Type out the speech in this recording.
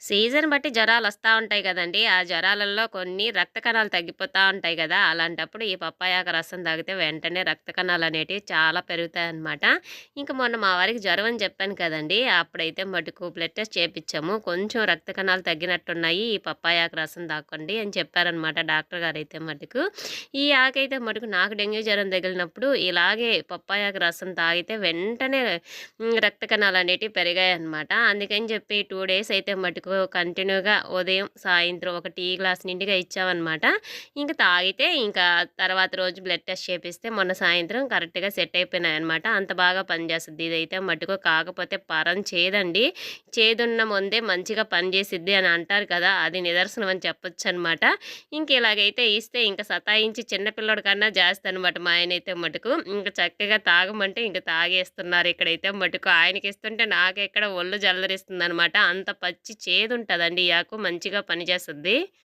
Season బట్టి జ్వరాలు వస్తూ ఉంటాయి కదండి ఆ జ్వరాలలో కొన్ని రక్త కణాలు తగ్గిపోతూ ఉంటాయి కదా అలాంటప్పుడు ఈ పప్పాయాక రసం తాగితే వెంటనే రక్త కణాలు అనేటివి చాలా పెరుగుతాయి అనమాట ఇంకా మొన్న మా వారికి జ్వరం అని చెప్పాను కదండీ! అప్పుడైతే మటుకు బ్లడ్ టెస్ట్ చేపించాము కొంచెం రక్త కణాలు తగ్గినట్టున్నాయి. ఈ పప్పాయాక రసం తాకండి అని చెప్పారనమాట డాక్టర్ గారు అయితే మటుకు. ఈ ఆకైతే మటుకు నాకు డెంగ్యూ జ్వరం తగిలినప్పుడు ఇలాగే పప్పాయాక రసం తాగితే వెంటనే రక్త కణాలు అనేటివి పెరిగాయి అనమాట అందుకని చెప్పి టూ డేస్ అయితే మటుకు కంటిన్యూగా ఉదయం, సాయంత్రం ఒక టీ గ్లాస్ నిండుగా ఇచ్చామనమాట. ఇంక తాగితే ఇంకా తర్వాత రోజు బ్లడ్ టెస్ట్ చేపిస్తే మొన్న సాయంత్రం కరెక్ట్‌గా సెట్ అయిపోయినాయన్నమాట. అంత బాగా పనిచేస్తుంది ఇదైతే మటుకు. కాకపోతే పరం చేదండి. చేదున్న ముందే మంచిగా పనిచేసిద్ది అని అంటారు కదా! అది నిదర్శనం అని చెప్పొచ్చనమాట. ఇంక ఇలాగైతే ఇస్తే ఇంకా సతాయించి చిన్న కన్నా జాస్తి అనమాట మా ఆయనైతే మటుకు. ఇంకా చక్కగా తాగమంటే ఇంక తాగేస్తున్నారు ఇక్కడైతే మటుకు. ఆయనకి ఇస్తుంటే నాకు ఇక్కడ ఒళ్ళు జలదరిస్తుందనమాట. అంత పచ్చి చే చేదుంటదండి ఈ ఆకు. మంచిగా పనిచేస్తుంది